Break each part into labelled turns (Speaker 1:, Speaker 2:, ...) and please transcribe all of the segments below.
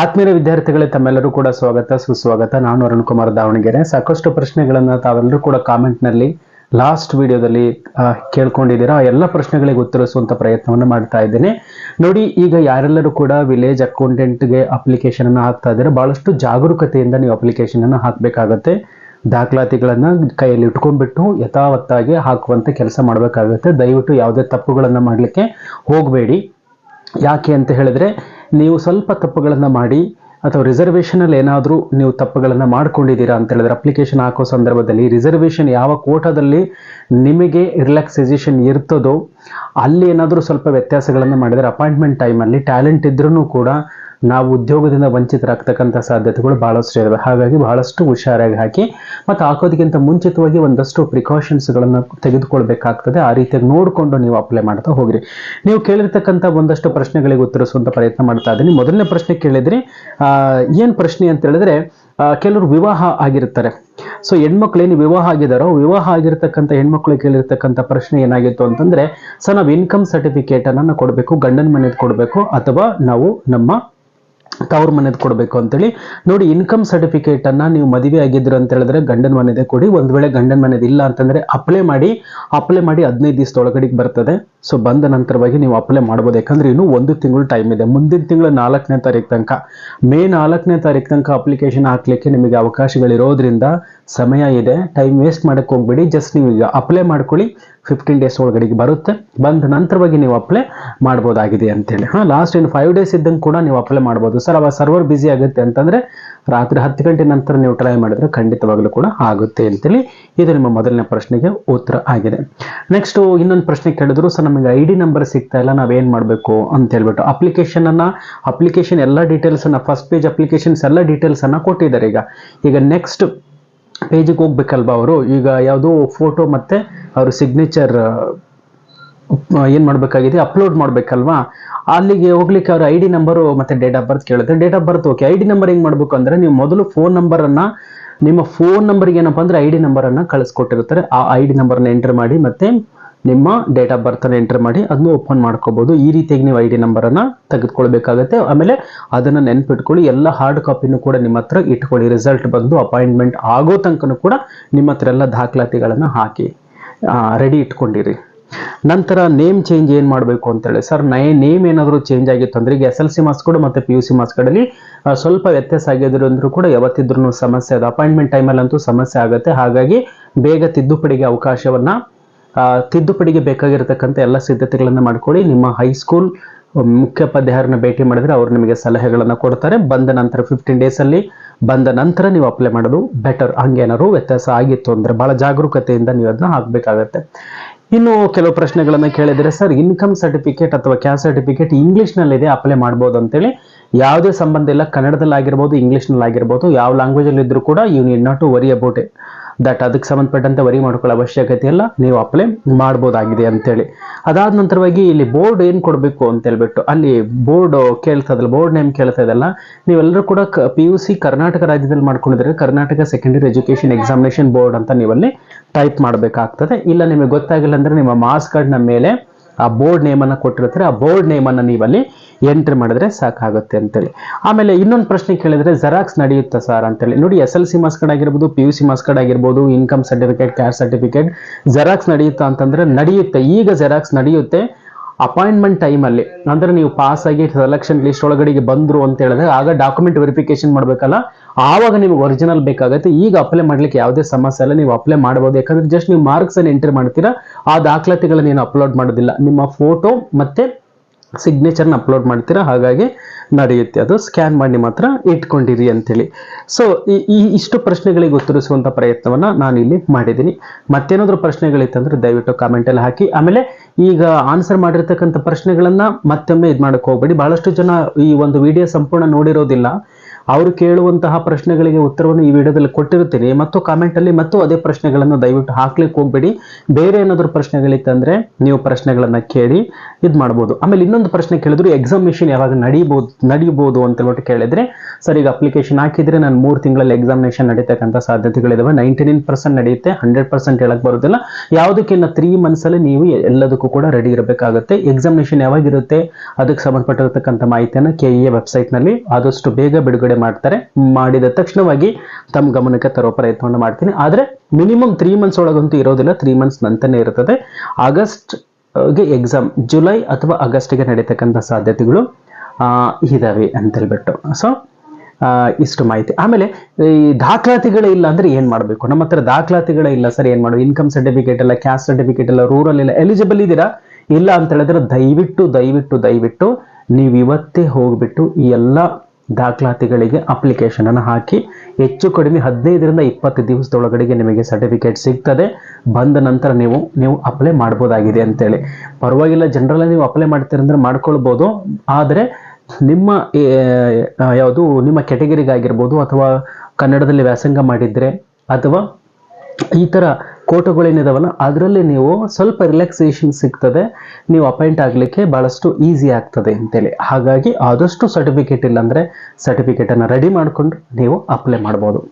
Speaker 1: ಆತ್ಮೀಯ ವಿದ್ಯಾರ್ಥಿಗಳೇ ತಮ್ಮೆಲ್ಲರೂ ಕೂಡ ಸ್ವಾಗತ, ಸುಸ್ವಾಗತ. ನಾನು ಅರುಣ್ ಕುಮಾರ್ ದಾವಣಗೆರೆ. ಸಾಕಷ್ಟು ಪ್ರಶ್ನೆಗಳನ್ನ ತಾವೆಲ್ಲರೂ ಕೂಡ ಕಾಮೆಂಟ್ನಲ್ಲಿ ಲಾಸ್ಟ್ ವಿಡಿಯೋದಲ್ಲಿ ಕೇಳ್ಕೊಂಡಿದ್ದೀರಾ? ಎಲ್ಲ ಪ್ರಶ್ನೆಗಳಿಗೆ ಉತ್ತರಿಸುವಂತ ಪ್ರಯತ್ನವನ್ನು ಮಾಡ್ತಾ ಇದ್ದೇನೆ. ನೋಡಿ, ಈಗ ಯಾರೆಲ್ಲರೂ ಕೂಡ ವಿಲೇಜ್ ಅಕೌಂಟೆಂಟ್ಗೆ ಅಪ್ಲಿಕೇಶನ್ ಅನ್ನು ಹಾಕ್ತಾ ಇದ್ದಾರೆ? ಬಹಳಷ್ಟು ಜಾಗರೂಕತೆಯಿಂದ ನೀವು ಅಪ್ಲಿಕೇಶನ್ ಅನ್ನು ಹಾಕಬೇಕಾಗತ್ತೆ. ದಾಖಲಾತಿಗಳನ್ನ ಕೈಯಲ್ಲಿ ಇಟ್ಕೊಂಡ್ಬಿಟ್ಟು ಯಥಾವತ್ತಾಗಿ ಹಾಕುವಂತ ಕೆಲಸ ಮಾಡಬೇಕಾಗುತ್ತೆ. ದಯವಿಟ್ಟು ಯಾವುದೇ ತಪ್ಪುಗಳನ್ನ ಮಾಡಲಿಕ್ಕೆ ಹೋಗಬೇಡಿ. ಯಾಕೆ ಅಂತ ಹೇಳಿದ್ರೆ ನೀವು ಸ್ವಲ್ಪ ತಪ್ಪುಗಳನ್ನು ಮಾಡಿ ಅಥವಾ ರಿಸರ್ವೇಷನಲ್ಲಿ ಏನಾದರೂ ನೀವು ತಪ್ಪುಗಳನ್ನು ಮಾಡ್ಕೊಂಡಿದ್ದೀರಾ ಅಂತ ಹೇಳಿದ್ರೆ ಅಪ್ಲಿಕೇಶನ್ ಹಾಕೋ ಸಂದರ್ಭದಲ್ಲಿ ರಿಸರ್ವೇಷನ್ ಯಾವ ಕೋಟಾದಲ್ಲಿ ನಿಮಗೆ ರಿಲ್ಯಾಕ್ಸೇಷನ್ ಇರ್ತದೋ ಅಲ್ಲಿ ಏನಾದರೂ ಸ್ವಲ್ಪ ವ್ಯತ್ಯಾಸಗಳನ್ನು ಮಾಡಿದರೆ ಅಪಾಯಿಂಟ್ಮೆಂಟ್ ಟೈಮಲ್ಲಿ ಟ್ಯಾಲೆಂಟ್ ಇದ್ರೂ ಕೂಡ ನಾವು ಉದ್ಯೋಗದಿಂದ ವಂಚಿತರಾಗ್ತಕ್ಕಂಥ ಸಾಧ್ಯತೆಗಳು ಬಹಳಷ್ಟು ಇದಾವೆ ಹಾಗಾಗಿ ಬಹಳಷ್ಟು ಹುಷಾರಾಗಿ ಹಾಕಿ ಮತ್ತು ಹಾಕೋದಕ್ಕಿಂತ ಮುಂಚಿತವಾಗಿ ಒಂದಷ್ಟು ಪ್ರಿಕಾಷನ್ಸ್ಗಳನ್ನು ತೆಗೆದುಕೊಳ್ಬೇಕಾಗ್ತದೆ. ಆ ರೀತಿಯಾಗಿ ನೋಡಿಕೊಂಡು ನೀವು ಅಪ್ಲೈ ಮಾಡ್ತಾ ಹೋಗ್ರಿ. ನೀವು ಕೇಳಿರ್ತಕ್ಕಂಥ ಒಂದಷ್ಟು ಪ್ರಶ್ನೆಗಳಿಗೆ ಉತ್ತರಿಸುವಂಥ ಪ್ರಯತ್ನ ಮಾಡ್ತಾ ಇದ್ದೀನಿ. ಮೊದಲನೇ ಪ್ರಶ್ನೆ ಕೇಳಿದ್ರಿ ಏನು ಪ್ರಶ್ನೆ ಅಂತ ಹೇಳಿದ್ರೆ ಕೆಲವರು ವಿವಾಹ ಆಗಿರ್ತಾರೆ. ಸೊ ಹೆಣ್ಮಕ್ಳು ಏನು ವಿವಾಹ ಆಗಿದಾರೋ ವಿವಾಹ ಆಗಿರ್ತಕ್ಕಂಥ ಹೆಣ್ಮಕ್ಳಿಗೆ ಕೇಳಿರ್ತಕ್ಕಂಥ ಪ್ರಶ್ನೆ ಏನಾಗಿತ್ತು ಅಂತಂದ್ರೆ ಸೊ ನಾವು ಇನ್ಕಮ್ ಸರ್ಟಿಫಿಕೇಟ್ ಅನ್ನ ಕೊಡಬೇಕು, ಗಂಡನ ಮನೆದು ಕೊಡಬೇಕು, ಅಥವಾ ನಾವು ನಮ್ಮ ತವ್ರ ಮನೆದು ಕೊಡಬೇಕು ಅಂತೇಳಿ. ನೋಡಿ ಇನ್ಕಮ್ ಸರ್ಟಿಫಿಕೇಟ್ ಅನ್ನ ನೀವು ಮದುವೆ ಆಗಿದ್ರು ಅಂತ ಹೇಳಿದ್ರೆ ಗಂಡನ ಮನೆದೇ ಕೊಡಿ. ಒಂದು ವೇಳೆ ಗಂಡನ ಮನೆದು ಇಲ್ಲ ಅಂತಂದ್ರೆ ಅಪ್ಲೈ ಮಾಡಿ. ಅಪ್ಲೈ ಮಾಡಿ ಹದಿನೈದು ಒಳಗಡೆಗೆ ಬರ್ತದೆ. ಸೊ ಬಂದ ನಂತರವಾಗಿ ನೀವು ಅಪ್ಲೈ ಮಾಡ್ಬೋದು. ಯಾಕಂದ್ರೆ ಇನ್ನೂ ಒಂದು ತಿಂಗಳು ಟೈಮ್ ಇದೆ. ಮುಂದಿನ ತಿಂಗಳು ನಾಲ್ಕನೇ ತಾರೀಕು ತನಕ. ಮೇ ನಾಲ್ಕನೇ ತಾರೀಕು ತನಕ ಅಪ್ಲಿಕೇಶನ್ ಹಾಕ್ಲಿಕ್ಕೆ ನಿಮಗೆ ಅವಕಾಶಗಳಿರೋದ್ರಿಂದ ಸಮಯ ಇದೆ. ಟೈಮ್ ವೇಸ್ಟ್ ಮಾಡೋಕ್ಕೆ ಹೋಗ್ಬೇಡಿ. ಜಸ್ಟ್ ನೀವು ಈಗ ಅಪ್ಲೈ ಮಾಡ್ಕೊಳ್ಳಿ. ಫಿಫ್ಟೀನ್ ಡೇಸ್ ಒಳಗಡೆಗೆ ಬರುತ್ತೆ. ಬಂದ ನಂತರವಾಗಿ ನೀವು ಅಪ್ಲೈ ಮಾಡ್ಬೋದಾಗಿದೆ ಅಂತೇಳಿ. ಹಾಂ ಲಾಸ್ಟ್ ಇನ್ನು ಫೈವ್ ಡೇಸ್ ಇದ್ದಂಗೆ ಕೂಡ ನೀವು ಅಪ್ಲೈ ಮಾಡ್ಬೋದು. ಸರ್, ಅವಾಗ ಸರ್ವರ್ ಬ್ಯುಸಿ ಆಗುತ್ತೆ ಅಂತಂದ್ರೆ ರಾತ್ರಿ ಹತ್ತು ಗಂಟೆ ನಂತರ ನೀವು ಟ್ರೈ ಮಾಡಿದ್ರೆ ಖಂಡಿತವಾಗಲೂ ಕೂಡ ಆಗುತ್ತೆ ಅಂತೇಳಿ ಇದು ನಿಮ್ಮ ಮೊದಲನೇ ಪ್ರಶ್ನೆಗೆ ಉತ್ತರ ಆಗಿದೆ. ನೆಕ್ಸ್ಟ್ ಇನ್ನೊಂದು ಪ್ರಶ್ನೆ ಕೇಳಿದ್ರು, ಸರ್, ನಮಗೆ ಐ ಡಿ ನಂಬರ್ ಸಿಗ್ತಾ ಇಲ್ಲ, ನಾವೇನು ಮಾಡಬೇಕು? ಅಂತ ಹೇಳ್ಬಿಟ್ಟು ಅಪ್ಲಿಕೇಶನ್ ಅನ್ನ ಅಪ್ಲಿಕೇಶನ್ ಎಲ್ಲ ಡೀಟೇಲ್ಸ್ ಅನ್ನ ಫಸ್ಟ್ ಪೇಜ್ ಅಪ್ಲಿಕೇಶನ್ಸ್ ಎಲ್ಲ ಡೀಟೇಲ್ಸ್ ಅನ್ನ ಕೊಟ್ಟಿದ್ದಾರೆ ಈಗ. ಈಗ ನೆಕ್ಸ್ಟ್ ಪೇಜಿಗೆ ಹೋಗ್ಬೇಕಲ್ವಾ ಅವರು? ಈಗ ಯಾವುದೋ ಫೋಟೋ ಮತ್ತೆ ಅವರು ಸಿಗ್ನೇಚರ್ ಏನು ಮಾಡಬೇಕಾಗಿದೆ ಅಪ್ಲೋಡ್ ಮಾಡಬೇಕಲ್ವಾ? ಅಲ್ಲಿಗೆ ಹೋಗ್ಲಿಕ್ಕೆ ಅವ್ರ ಐ ಡಿ ನಂಬರು ಮತ್ತು ಡೇಟ್ ಆಫ್ ಬರ್ತ್ ಕೇಳುತ್ತೆ. Date of birth okay I D number ಹೆಂಗೆ ಮಾಡಬೇಕು ಅಂದ್ರೆ ನೀವು ಮೊದಲು ಫೋನ್ ನಂಬರನ್ನು ನಿಮ್ಮ ಫೋನ್ ನಂಬರ್ಗೆ ಏನಪ್ಪ ಅಂದರೆ ಐ ಡಿ ನಂಬರನ್ನು ಕಳಿಸ್ಕೊಟ್ಟಿರ್ತಾರೆ. ಆ ಐ ಡಿ ನಂಬರ್ನ ಎಂಟರ್ ಮಾಡಿ ಮತ್ತೆ ನಿಮ್ಮ ಡೇಟ್ ಆಫ್ ಬರ್ತನ್ನು ಎಂಟರ್ ಮಾಡಿ ಅದನ್ನು ಓಪನ್ ಮಾಡ್ಕೋಬೋದು. ಈ ರೀತಿಯಾಗಿ ನೀವು ಐ ಡಿ ನಂಬರನ್ನು ತೆಗೆದುಕೊಳ್ಬೇಕಾಗತ್ತೆ. ಆಮೇಲೆ ಅದನ್ನು ನೆನ್ಪಿಟ್ಕೊಳ್ಳಿ. ಎಲ್ಲ ಹಾರ್ಡ್ ಕಾಪಿನೂ ಕೂಡ ನಿಮ್ಮ ಹತ್ರ ಇಟ್ಕೊಳ್ಳಿ. ರಿಸಲ್ಟ್ ಬಂದು ಅಪಾಯಿಂಟ್ಮೆಂಟ್ ಆಗೋ ತನಕನೂ ಕೂಡ ನಿಮ್ಮ ಹತ್ರ ಎಲ್ಲ ದಾಖಲಾತಿಗಳನ್ನು ಹಾಕಿ. ರೆಡಿ ಇಟ್ಕೊಂಡಿರಿ. ನಂತರ ನೇಮ್ ಚೇಂಜ್ ಏನು ಮಾಡಬೇಕು ಅಂತೇಳಿ. ಸರ್ ನೈ ನೇಮ್ ಏನಾದರೂ ಚೇಂಜ್ ಆಗಿತ್ತು ಅಂದ್ರೆ ಈಗ ಎಸ್ ಎಲ್ ಸಿ ಮಾರ್ಕ್ಸ್ ಕೂಡ ಮತ್ತೆ ಪಿ ಯು ಸಿ ಮಾರ್ಕ್ಸ್ಗಳಲ್ಲಿ ಸ್ವಲ್ಪ ವ್ಯತ್ಯಾಸ ಆಗಿದ್ರು ಅಂದ್ರೂ ಕೂಡ ಯಾವತ್ತಿದ್ರೂ ಸಮಸ್ಯೆ ಅದು. ಅಪಾಯಿಂಟ್ಮೆಂಟ್ ಟೈಮಲ್ಲಂತೂ ಸಮಸ್ಯೆ ಆಗುತ್ತೆ. ಹಾಗಾಗಿ ಬೇಗ ತಿದ್ದುಪಡಿಗೆ ಅವಕಾಶವನ್ನ ತಿದ್ದುಪಡಿಗೆ ಬೇಕಾಗಿರತಕ್ಕಂಥ ಎಲ್ಲ ಸಿದ್ಧತೆಗಳನ್ನು ಮಾಡ್ಕೊಳ್ಳಿ. ನಿಮ್ಮ ಹೈಸ್ಕೂಲ್ ಮುಖ್ಯೋಪಾಧ್ಯಾಯರನ್ನ ಭೇಟಿ ಮಾಡಿದ್ರೆ ಅವ್ರು ನಿಮಗೆ ಸಲಹೆಗಳನ್ನು ಕೊಡ್ತಾರೆ. ಬಂದ ನಂತರ ಫಿಫ್ಟೀನ್ ಡೇಸಲ್ಲಿ ಬಂದ ನಂತರ ನೀವು ಅಪ್ಲೈ ಮಾಡೋದು ಬೆಟರ್ ಹಂಗೇನಾದ್ರು ವ್ಯತ್ಯಾಸ ಆಗಿತ್ತು ಅಂದ್ರೆ ಬಹಳ ಜಾಗರೂಕತೆಯಿಂದ ನೀವು ಅದನ್ನ ಹಾಕಬೇಕಾಗತ್ತೆ. ಇನ್ನು ಕೆಲವು ಪ್ರಶ್ನೆಗಳನ್ನ ಕೇಳಿದ್ರೆ ಸರ್ ಇನ್ಕಮ್ ಸರ್ಟಿಫಿಕೇಟ್ ಅಥವಾ ಕ್ಯಾಸ್ಟ್ ಸರ್ಟಿಫಿಕೇಟ್ ಇಂಗ್ಲೀಷ್ನಲ್ಲಿದೆ ಅಪ್ಲೈ ಮಾಡ್ಬೋದು ಅಂತೇಳಿ. ಯಾವುದೇ ಸಂಬಂಧ ಇಲ್ಲ ಕನ್ನಡದಲ್ಲಿ ಆಗಿರ್ಬೋದು ಇಂಗ್ಲಿಷ್ನಲ್ಲಿ ಆಗಿರ್ಬೋದು ಯಾವ ಲ್ಯಾಂಗ್ವೇಜಲ್ಲಿ ಇದ್ರೂ ಕೂಡ you need not to worry about it that ಅದಕ್ಕೆ ಸಂಬಂಧಪಟ್ಟಂತೆ ವರಿ ಮಾಡ್ಕೊಳ್ಳೋ ಅವಶ್ಯಕತೆ ಇಲ್ಲ, ನೀವು ಅಪ್ಲೈ ಮಾಡ್ಬೋದಾಗಿದೆ ಅಂತೇಳಿ. ಅದಾದ ನಂತರವಾಗಿ ಇಲ್ಲಿ ಬೋರ್ಡ್ ಏನು ಕೊಡಬೇಕು ಅಂತ ಹೇಳ್ಬಿಟ್ಟು, ಅಲ್ಲಿ ಬೋರ್ಡ್ ಕೇಳ್ತದಲ್ಲ ಬೋರ್ಡ್ ನೇಮ್ ಕೇಳ್ತಾ ಇದಲ್ಲ ನೀವೆಲ್ಲರೂ ಕೂಡ ಪಿ ಯು ಸಿ ಕರ್ನಾಟಕ ರಾಜ್ಯದಲ್ಲಿ ಮಾಡ್ಕೊಂಡಿದ್ರೆ Karnataka secondary education examination board ಅಂತ ನೀವಲ್ಲಿ ಟೈಪ್ ಮಾಡಬೇಕಾಗ್ತದೆ. ಇಲ್ಲ ನಿಮಗೆ ಗೊತ್ತಾಗಿಲ್ಲ ಅಂದರೆ ನಿಮ್ಮ ಮಾರ್ಕ್ಸ್ ಕಾರ್ಡ್ನ ಮೇಲೆ ಆ ಬೋರ್ಡ್ ನೇಮನ್ನು ಕೊಟ್ಟಿರ್ತಾರೆ, ಆ ಬೋರ್ಡ್ ನೇಮನ್ನು ನೀವಲ್ಲಿ ಎಂಟ್ರಿ ಮಾಡಿದ್ರೆ ಸಾಕಾಗುತ್ತೆ ಅಂತೇಳಿ. ಆಮೇಲೆ ಇನ್ನೊಂದು ಪ್ರಶ್ನೆ ಕೇಳಿದ್ರೆ ಜೆರಾಕ್ಸ್ ನಡೆಯುತ್ತಾ ಸರ್ ಅಂತೇಳಿ. ನೋಡಿ S L C marks card ಆಗಿರ್ಬೋದು P U C marks card ಆಗಿರ್ಬೋದು income certificate caste certificate xerox ನಡೆಯುತ್ತಾ ಅಂತಂದ್ರೆ ನಡೆಯುತ್ತೆ. ಈಗ ಜೆರಾಕ್ಸ್ ನಡೆಯುತ್ತೆ. ಅಪಾಯಿಂಟ್ಮೆಂಟ್ ಟೈಮಲ್ಲಿ ಅಂದ್ರೆ ನೀವು ಪಾಸ್ ಆಗಿ ಸೆಲೆಕ್ಷನ್ ಲಿಸ್ಟ್ ಒಳಗಡೆಗೆ ಬಂದರು ಅಂತ ಹೇಳಿದ್ರೆ ಆಗ ಡಾಕ್ಯುಮೆಂಟ್ ವೆರಿಫಿಕೇಶನ್ ಮಾಡಬೇಕಲ್ಲ. ಆವಾಗ ನಿಮ್ಗೆ ಒರಿಜಿನಲ್ ಬೇಕಾಗುತ್ತೆ. ಈಗ ಅಪ್ಲೈ ಮಾಡ್ಲಿಕ್ಕೆ ಯಾವುದೇ ಸಮಸ್ಯೆ ಇಲ್ಲ. ನೀವು ಅಪ್ಲೈ ಮಾಡಬಹುದು ಯಾಕಂದ್ರೆ ಜಸ್ಟ್ ನೀವು ಮಾರ್ಕ್ಸ್ ಅನ್ನು ಎಂಟ್ರಿ ಮಾಡ್ತೀರಾ, ಆ ದಾಖಲಾತಿಗಳನ್ನ ಏನು ಅಪ್ಲೋಡ್ ಮಾಡೋದಿಲ್ಲ. ನಿಮ್ಮ ಫೋಟೋ ಮತ್ತೆ ಸಿಗ್ನೇಚರ್ನ ಅಪ್ಲೋಡ್ ಮಾಡ್ತೀರಾ. ಹಾಗಾಗಿ ನಡೆಯುತ್ತೆ. ಅದು ಸ್ಕ್ಯಾನ್ ಮಾಡಿ ಮಾತ್ರ ಇಟ್ಕೊಂಡಿರಿ ಅಂತೇಳಿ. ಸೊ ಈ ಇಷ್ಟು ಪ್ರಶ್ನೆಗಳಿಗೆ ಉತ್ತರಿಸುವಂತ ಪ್ರಯತ್ನವನ್ನ ನಾನು ಇಲ್ಲಿ ಮಾಡಿದ್ದೀನಿ. ಮತ್ತೇನಾದ್ರೂ ಪ್ರಶ್ನೆಗಳಿತ್ತಂದ್ರೆ ದಯವಿಟ್ಟು ಕಾಮೆಂಟ್ ಅಲ್ಲಿ ಹಾಕಿ. ಆಮೇಲೆ ಈಗ ಆನ್ಸರ್ ಮಾಡಿರ್ತಕ್ಕಂಥ ಪ್ರಶ್ನೆಗಳನ್ನ ಮತ್ತೊಮ್ಮೆ ಇದು ಮಾಡಕ್ ಹೋಗ್ಬೇಡಿ. ಬಹಳಷ್ಟು ಜನ ಈ ಒಂದು ವಿಡಿಯೋ ಸಂಪೂರ್ಣ ನೋಡಿರೋದಿಲ್ಲ. ಅವರು ಕೇಳುವಂತಹ ಪ್ರಶ್ನೆಗಳಿಗೆ ಉತ್ತರವನ್ನು ಈ ವಿಡಿಯೋದಲ್ಲಿ ಕೊಟ್ಟಿರುತ್ತೇನೆ. ಮತ್ತು ಕಾಮೆಂಟ್ ಅಲ್ಲಿ ಮತ್ತು ಅದೇ ಪ್ರಶ್ನೆಗಳನ್ನು ದಯವಿಟ್ಟು ಹಾಕ್ಲಿಕ್ಕೆ ಹೋಗ್ಬೇಡಿ. ಬೇರೆ ಏನಾದರೂ ಪ್ರಶ್ನೆಗಳಿತ್ತಂದ್ರೆ ನೀವು ಪ್ರಶ್ನೆಗಳನ್ನ ಕೇಳಿ ಇದು ಮಾಡ್ಬೋದು. ಆಮೇಲೆ ಇನ್ನೊಂದು ಪ್ರಶ್ನೆ ಕೇಳಿದ್ರು ಎಕ್ಸಾಮಿನೇಷನ್ ಯಾವಾಗ ನಡೀಬಹುದು ನಡೀಬೋದು ಅಂತ ಹೇಳ್ಬಿಟ್ಟು ಕೇಳಿದ್ರೆ, ಸರ್, ಈಗ ಅಪ್ಲಿಕೇಶನ್ ಹಾಕಿದ್ರೆ ನಾನು ಮೂರು ತಿಂಗಳಲ್ಲಿ ಎಕ್ಸಾಮಿನೇಷನ್ ನಡೀತಕ್ಕಂಥ ಸಾಧ್ಯತೆಗಳಿದಾವೆ. ನೈಂಟಿ ನೈನ್ ಪರ್ಸೆಂಟ್ ನಡೆಯುತ್ತೆ. ಹಂಡ್ರೆಡ್ ಪರ್ಸೆಂಟ್ ಹೇಳಕ್ಕೆ ಬರೋದಿಲ್ಲ. ಯಾವುದಕ್ಕಿಂತ ತ್ರೀ ಮಂತ್ಸ್ ಅಲ್ಲಿ ನೀವು ಎಲ್ಲದಕ್ಕೂ ಕೂಡ ರೆಡಿ ಇರಬೇಕಾಗುತ್ತೆ. ಎಕ್ಸಾಮಿನೇಷನ್ ಯಾವಾಗಿರುತ್ತೆ ಅದಕ್ಕೆ ಸಂಬಂಧಪಟ್ಟಿರತಕ್ಕಂಥ ಮಾಹಿತಿಯನ್ನು ಕೆ ಇ ವೆಬ್ಸೈಟ್ನಲ್ಲಿ. ಆದಷ್ಟು ಬೇಗ ಬಿಡುಗಡೆ ಮಾಡ್ತಾರೆ, ಮಾಡಿದ ತಕ್ಷಣವಾಗಿ ತಮ್ಮ ಗಮನಕ್ಕೆ ತರೋ ಪ್ರಯತ್ನವನ್ನು ಮಾಡ್ತೀನಿ. ಆದ್ರೆ ಮಿನಿಮಮ್ ತ್ರೀ ಮಂತ್ಸ್ ಒಳಗಂತೂ ಇರೋದಿಲ್ಲ ತ್ರೀ ಮಂತ್ಸ್ ನಂತರನೇ ಇರುತ್ತದೆ ಆಗಸ್ಟ್ಗೆ ಎಕ್ಸಾಮ್ ಜುಲೈ ಅಥವಾ ಆಗಸ್ಟ್ಗೆ ನಡೀತಕ್ಕಂಥ ಸಾಧ್ಯತೆಗಳು ಇದಾವೆ ಅಂತ ಹೇಳ್ಬಿಟ್ಟು. ಸೊ ಇಷ್ಟು ಮಾಹಿತಿ. ಆಮೇಲೆ ಈ ದಾಖಲಾತಿಗಳೇ ಇಲ್ಲ ಅಂದ್ರೆ ಏನ್ ಮಾಡಬೇಕು? ನಮ್ಮ ಹತ್ರ ದಾಖಲಾತಿಗಳೇ ಇಲ್ಲ ಸರ್, ಏನ್ ಮಾಡೋದು? ಇನ್ಕಮ್ ಸರ್ಟಿಫಿಕೇಟ್ ಎಲ್ಲ ಕ್ಯಾಸ್ಟ್ ಸರ್ಟಿಫಿಕೇಟ್ ಎಲ್ಲ ರೂರಲ್ ಎಲ್ಲ ಎಲಿಜಿಬಲ್ ಇದ್ದೀರಾ? ಇಲ್ಲ ಅಂತ ಹೇಳಿದ್ರೆ ದಯವಿಟ್ಟು ದಯವಿಟ್ಟು ದಯವಿಟ್ಟು ನೀವು ಇವತ್ತೇ ಹೋಗ್ಬಿಟ್ಟು ಈ ಎಲ್ಲ ದಾಖಲಾತಿಗಳಿಗೆ ಅಪ್ಲಿಕೇಶನ್ ಅನ್ನು ಹಾಕಿ ಹೆಚ್ಚು ಕಡಿಮೆ ಹದಿನೈದರಿಂದ ಇಪ್ಪತ್ತು ದಿವಸದೊಳಗಡೆಗೆ ನಿಮಗೆ ಸರ್ಟಿಫಿಕೇಟ್ ಸಿಗ್ತದೆ. ಬಂದ ನಂತರ ನೀವು ನೀವು ಅಪ್ಲೈ ಮಾಡ್ಬೋದಾಗಿದೆ ಅಂತೇಳಿ. ಪರವಾಗಿಲ್ಲ ಜನರಲ್ ನೀವು ಅಪ್ಲೈ ಮಾಡ್ತೀರಂದ್ರೆ ಮಾಡ್ಕೊಳ್ಬೋದು. ಆದರೆ ನಿಮ್ಮ ಯಾವುದು, ನಿಮ್ಮ ಕೆಟಗರಿಗಾಗಿರ್ಬೋದು ಅಥವಾ ಕನ್ನಡದಲ್ಲಿ ವ್ಯಾಸಂಗ ಮಾಡಿದ್ರೆ ಅಥವಾ ಈ ಥರ ಕೋಟುಗಳೇನಿದಾವಲ್ಲ ಅದರಲ್ಲಿ ನೀವು ಸ್ವಲ್ಪ ರಿಲ್ಯಾಕ್ಸೇಷನ್ ಸಿಗ್ತದೆ, ನೀವು ಅಪಾಯಿಂಟ್ ಆಗಲಿಕ್ಕೆ ಭಾಳಷ್ಟು ಈಸಿ ಆಗ್ತದೆ ಅಂತೇಳಿ. ಹಾಗಾಗಿ ಆದಷ್ಟು ಸರ್ಟಿಫಿಕೇಟ್ ಇಲ್ಲಾಂದರೆ ಸರ್ಟಿಫಿಕೇಟನ್ನು ರೆಡಿ ಮಾಡಿಕೊಂಡು ನೀವು ಅಪ್ಲೈ ಮಾಡ್ಬೋದು.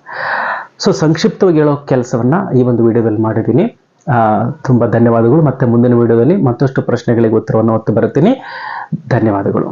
Speaker 1: ಸೊ ಸಂಕ್ಷಿಪ್ತವಾಗಿ ಹೇಳೋ ಕೆಲಸವನ್ನು ಈ ಒಂದು ವಿಡಿಯೋದಲ್ಲಿ ಮಾಡಿದ್ದೀನಿ. ತುಂಬ ಧನ್ಯವಾದಗಳು. ಮತ್ತೆ ಮುಂದಿನ ವಿಡಿಯೋದಲ್ಲಿ ಮತ್ತಷ್ಟು ಪ್ರಶ್ನೆಗಳಿಗೆ ಉತ್ತರವನ್ನು ಹೊತ್ತು ಬರುತ್ತೀನಿ. ಧನ್ಯವಾದಗಳು.